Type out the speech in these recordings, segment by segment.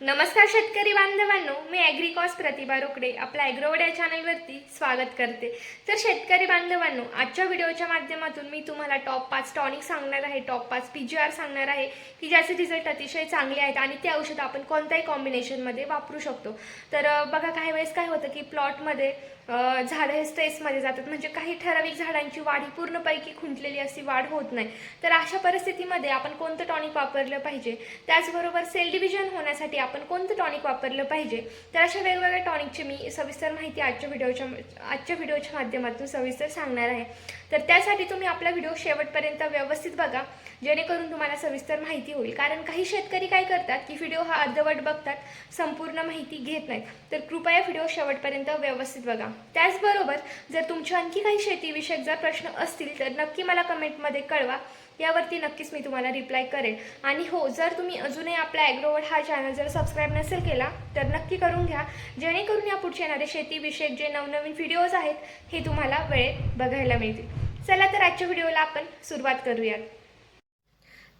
नमस्कार शेतकरी बांधवांनो मी ॲग्रिकॉस प्रतिभा रोकडे आपल्या ॲग्रोवड या चॅनलवरती स्वागत करते. तर शेतकरी बांधवांनो आजच्या व्हिडिओच्या माध्यमातून मी तुम्हाला टॉप पाच टॉनिक सांगणार आहे टॉप पाच पी जी आर सांगणार आहे की ज्याचे रिझल्ट अतिशय चांगले आहेत आणि ते औषध आपण कोणत्याही कॉम्बिनेशनमध्ये वापरू शकतो. तर बघा काही वेळेस काय होतं की प्लॉटमध्ये झाडं हे स्ट्रेसमध्ये जातात. म्हणजे काही ठराविक झाडांची वाढ ही पूर्णपैकी खुंटलेली अशी वाढ होत नाही. तर अशा परिस्थितीमध्ये आपण कोणतं टॉनिक वापरलं पाहिजे? त्याचबरोबर सेल डिव्हिजन होण्यासाठी आपण कोणतं टॉनिक वापरलं पाहिजे? तर अशा वेगवेगळ्या टॉनिकची मी सविस्तर माहिती आजच्या व्हिडिओच्या आजच्या व्हिडिओच्या माध्यमातून सविस्तर सांगणार आहे. तर त्यासाठी तुम्ही आपला व्हिडिओ शेवटपर्यंत व्यवस्थित बघा जेणेकरून तुम्हाला सविस्तर माहिती होईल. कारण काही शेतकरी काय करतात की व्हिडिओ हा अर्धवट बघतात संपूर्ण माहिती घेत नाहीत. तर कृपया व्हिडिओ शेवटपर्यंत व्यवस्थित बघा. त्याचबरोबर जर तुमच्या आणखी काही शेतीविषयक जर प्रश्न असतील तर नक्की मला कमेंटमध्ये कळवा. यावरती नक्कीच मी तुम्हाला रिप्लाय करेन आणि हो जर तुम्ही अजूनही आपला ॲग्रोवर्ड हा चॅनल जर सबस्क्राईब नसेल केला तर नक्की करून घ्या. जेणेकरून या पुढचे येणारे शेतीविषयक जे नवनवीन व्हिडिओज आहेत हे तुम्हाला वेळेत बघायला मिळतील. चला तर आजच्या व्हिडिओला आपण सुरुवात करूयात.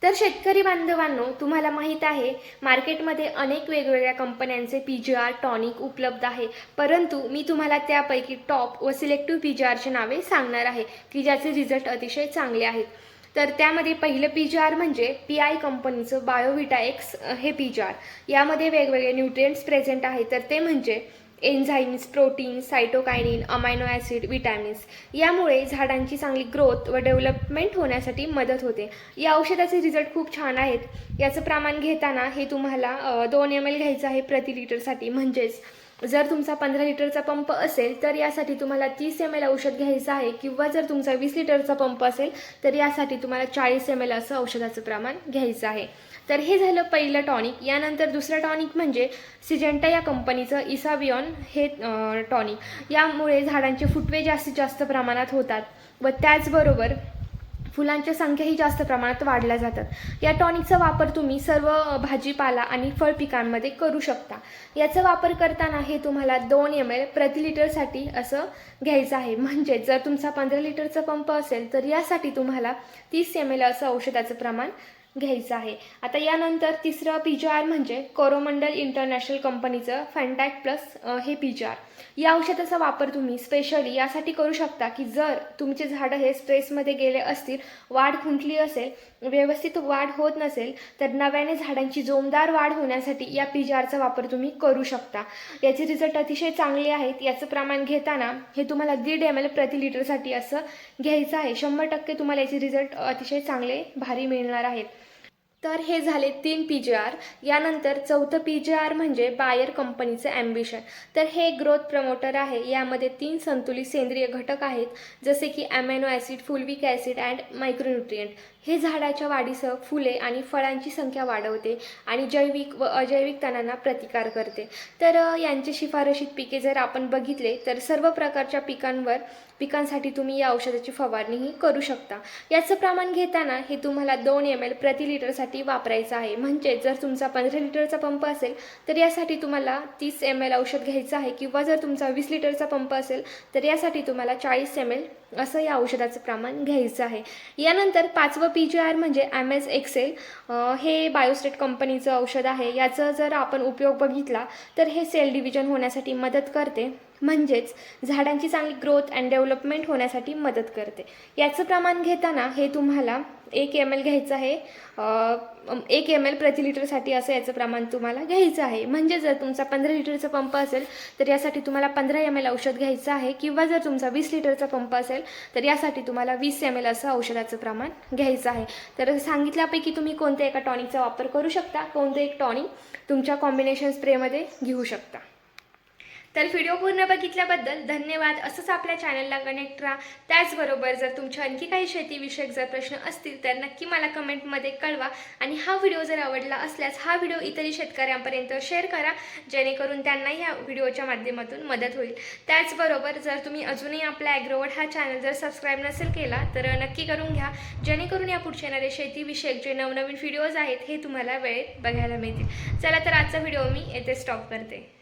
तर शेतकरी बांधवांनो तुम्हाला माहीत आहे मार्केटमध्ये अनेक वेगवेगळ्या कंपन्यांचे पी जी आर टॉनिक उपलब्ध आहे. परंतु मी तुम्हाला त्यापैकी टॉप व सिलेक्टिव्ह पी जी आरची नावे सांगणार आहे की ज्याचे रिझल्ट अतिशय चांगले आहेत. तर त्यामध्ये पहिलं पी जी आर म्हणजे पी आय कंपनीचं बायोविटा एक्स हे पी जी आर यामध्ये वेगवेगळे न्यूट्रिएंट्स प्रेझेंट आहेत. तर ते म्हणजे enzymes protein cytokinin amino acid vitamins यामुळे झाडांची चांगली ग्रोथ व डेव्हलपमेंट होण्यासाठी मदत होते. या औषधाचे रिझल्ट खूप छान आहेत. याचं प्रमाण घेताना हे तुम्हाला दोन एम एल घ्यायचं आहे प्रति लिटरसाठी म्हणजेच जर तुमचा पंधरा लिटरचा पंप असेल तर यासाठी तुम्हाला तीस एम एल औषध घ्यायचं आहे. किंवा जर तुमचा वीस लिटरचा पंप असेल तर यासाठी तुम्हाला चाळीस एम एल असं औषधाचं प्रमाण घ्यायचं आहे. तर हे झालं पहिलं टॉनिक. यानंतर दुसरं टॉनिक म्हणजे सिजेंटा या कंपनीचं इसावियॉन हे टॉनिक. यामुळे झाडांचे फुटवे जास्तीत जास्त प्रमाणात होतात. व त्याचबरोबर फुलांच्या संख्याही जास्त प्रमाणात वाढल्या जातात. या टॉनिकचा वापर तुम्ही सर्व भाजीपाला आणि फळ पिकांमध्ये करू शकता. याचा वापर करताना हे तुम्हाला दोन एम एल प्रति लिटरसाठी असं घ्यायचं आहे. म्हणजे जर तुमचा पंधरा लिटरचा पंप असेल तर यासाठी तुम्हाला तीस एम एल असं औषधाचं प्रमाण घ्यायचं आहे. आता यानंतर तिसरं पी जी आर म्हणजे कोरोमंडल इंटरनॅशनल कंपनीचं फॅन्टॅक प्लस हे पी जी आर या औषधाचा वापर तुम्ही स्पेशली यासाठी करू शकता की जर तुमचे झाडं हे स्ट्रेसमध्ये गेले असतील वाढ खुंटली असेल व्यवस्थित वाढ होत नसेल तर नव्याने झाडांची जोमदार वाढ होण्यासाठी या पी जी आरचा वापर तुम्ही करू शकता. याचे रिझल्ट अतिशय चांगले आहेत. याचं प्रमाण घेताना हे तुम्हाला दीड एम एल प्रति लिटरसाठी असं घ्यायचं आहे. शंभर टक्के तुम्हाला याचे रिझल्ट अतिशय चांगले भारी मिळणार आहेत. तर हे झाले तीन पी जी आर यानंतर चौथं पी जी आर म्हणजे बायर कंपनीचं ॲम्बिशन तर हे ग्रोथ प्रमोटर आहे. यामध्ये तीन संतुलित सेंद्रिय घटक आहेत जसे की amino acid fulvic acid and micronutrient हे झाडाच्या वाढीसह फुले आणि फळांची संख्या वाढवते आणि जैविक व अजैविक तणांना प्रतिकार करते. तर यांचे शिफारशीत पिके जर आपण बघितले तर सर्व प्रकारच्या पिकांवर पिकांसाठी तुम्ही या औषधाची फवारणीही करू शकता. याचं प्रमाण घेताना हे तुम्हाला दोन एम एल प्रति लिटरसाठी वापरायचं आहे. म्हणजे जर तुमचा पंधरा लिटरचा पंप असेल तर यासाठी तुम्हाला तीस एम एल औषध घ्यायचं आहे किंवा जर तुमचा वीस लिटरचा पंप असेल तर यासाठी तुम्हाला चाळीस एम एल असं या औषधाचं प्रमाण घ्यायचं आहे. यानंतर पाचवं पी जी आर म्हणजे एम एस एक्सेल हे बायोस्टेट कंपनीचं औषध आहे. याचा जर आपण उपयोग बघितला तर हे सेल डिव्हिजन होण्यासाठी मदत करते. म्हणजेच झाडांची चांगली ग्रोथ अँड डेव्हलपमेंट होण्यासाठी मदत करते. याचं प्रमाण घेताना हे तुम्हाला एक एम एल घ्यायचं आहे. एक एम एल प्रति लिटरसाठी असं याचं प्रमाण तुम्हाला घ्यायचं आहे. म्हणजे जर तुमचा पंधरा लिटरचा पंप असेल तर यासाठी तुम्हाला पंधरा एम एल औषध घ्यायचं आहे. किंवा जर तुमचा वीस लिटरचा पंप असेल तर यासाठी तुम्हाला वीस एम एल असं औषधाचं प्रमाण घ्यायचं आहे. तर सांगितल्यापैकी तुम्ही कोणत्या एका टॉनिकचा वापर करू शकता? कोणतं एक टॉनिक तुमच्या कॉम्बिनेशन स्प्रेमध्ये घेऊ शकता? तर व्हिडिओ पूर्ण बघितल्याबद्दल धन्यवाद. असंच आपल्या चॅनलला कनेक्ट राहा. त्याचबरोबर जर तुमच्या आणखी काही शेतीविषयक जर प्रश्न असतील तर नक्की मला कमेंटमध्ये कळवा. आणि हा व्हिडिओ जर आवडला असल्यास हा व्हिडिओ इतरही शेतकऱ्यांपर्यंत शेअर करा. जेणेकरून त्यांनाही या व्हिडिओच्या माध्यमातून मदत होईल. त्याचबरोबर जर तुम्ही अजूनही आपला ॲग्रोवर्ड हा चॅनल जर सबस्क्राईब नसेल केला तर नक्की करून घ्या. जेणेकरून या पुढचे येणारे शेतीविषयक जे नवनवीन व्हिडिओज आहेत हे तुम्हाला वेळेत बघायला मिळतील. चला तर आजचा व्हिडिओ मी येथे स्टॉप करते.